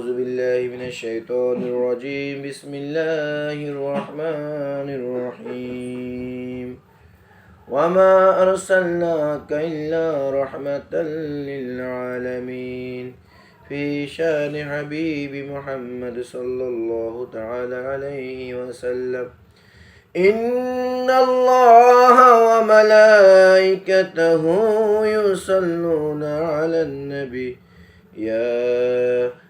أعوذ بالله من الشيطان الرجيم. بسم الله الرحمن الرحيم. وما أرسلناك إلا رحمة للعالمين. في شأن حبيب محمد صلى الله تعالى عليه وسلم. إن الله وملائكته يصلون على النبي. يا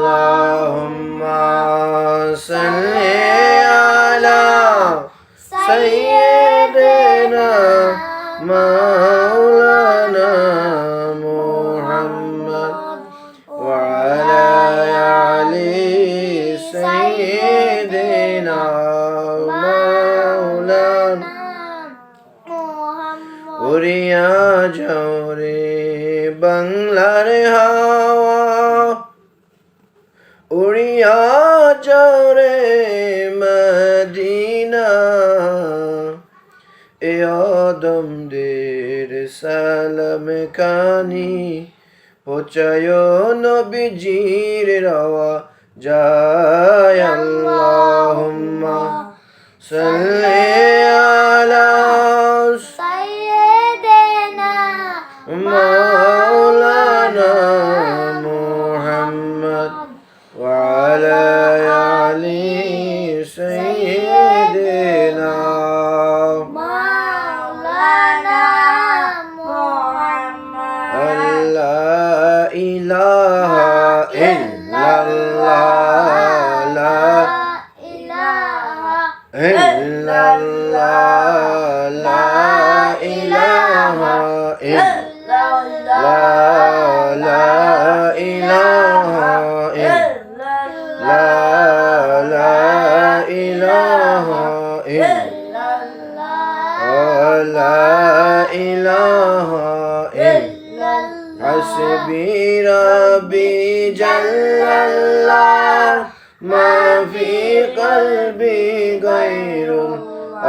اللهم صل على سيدنا مولانا محمد وعلى آل سيدنا مولانا উড়িয়া ঝরে বাংলার হাওয়া ঝরে মদিনা। এ আদমদের সালাম কানি পচায় নবীজির রওয়া। যায় আল্লাহুম্মা সাল্লি illallah la ilaha illallah la ilaha illallah la ilaha illallah la ilaha illallah hasbi rabbi jallallah ma fi qalbi ghairu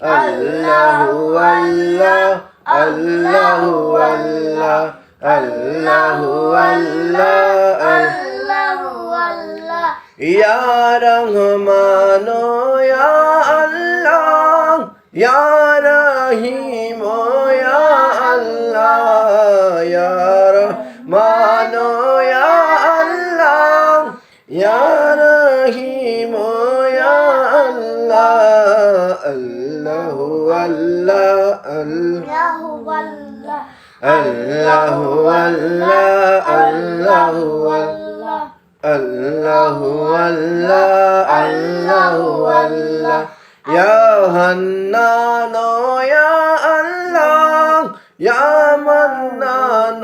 আল্লাহু আল্লাহ আল্লাহু আল্লাহ আল্লাহু আল্লাহ Ya Rahman Ya Allah Ya Rahim Ya Allah Ya الله الله الله الله والله الله والله الله والله الله الله والله يا هنان يا الله يا منان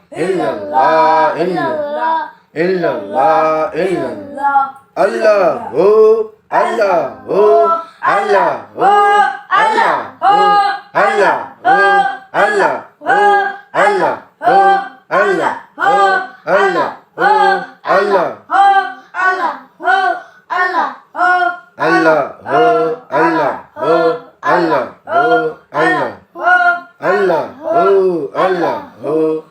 illallah, illallah, illallah, illallah. Allahu, Allahu, Allahu, Allahu, Allahu, Allahu, Allahu, Allahu, Allahu, Allahu, Allahu, Allahu, Allahu, Allahu,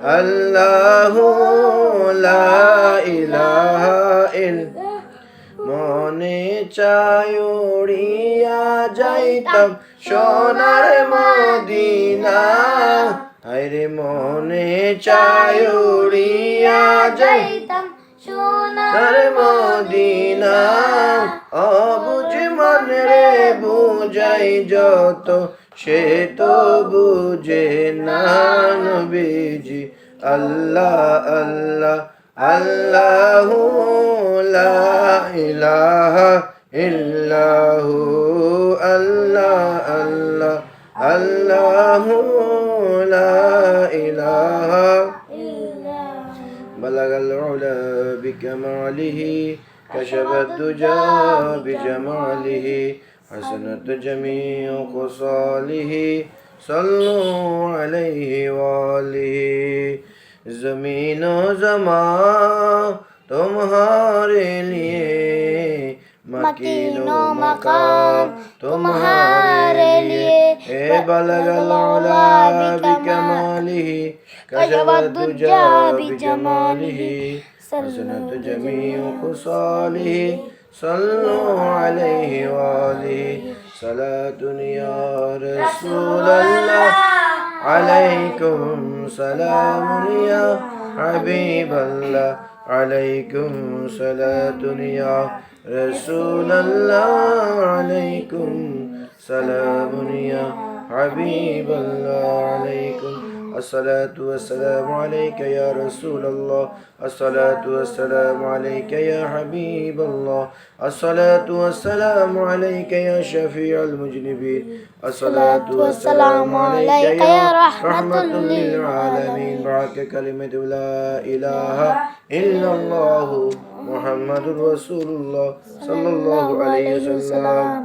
আল্লাহ লা ইলাহা ইল, মনে চাই উড়িয়া যাইতাম সোনার Medina. আরে মনে চাই উড়িয়া যাইতাম সোনার মদিনা। অবুঝ মনে রে বুঝাই যত সে তো বুঝে না নবীজি আল্লাহ আল্লাহ আল্লাহ লা ইলাহা ইল্লাহু আল্লাহ আল্লাহ আল্লাহ লা ইলাহা بلغ العلا بكماله كشف الدجى بجماله حسنت جميع خصاله صلوا عليه وآله زمین و زمان تمہارے لیے مکین و مقام تمہارے لیے اے بلغ العلا بکماله کشف الدجا بجماله حسنت جميع خصاله صلوا عليه وآله. صلاة يا رسول الله. عليكم سلام يا حبيب الله. عليكم صلاة يا رسول الله. عليكم سلام يا حبيب الله. عليكم الصلاة والسلام عليك يا رسول الله. الصلاة والسلام عليك يا حبيب الله. الصلاة والسلام عليك يا شفيع المجنبين. الصلاة والسلام عليك يا رحمة للعالمين. بعد كلمة لا إله إلا الله. محمد رسول الله. صلى الله عليه وسلم.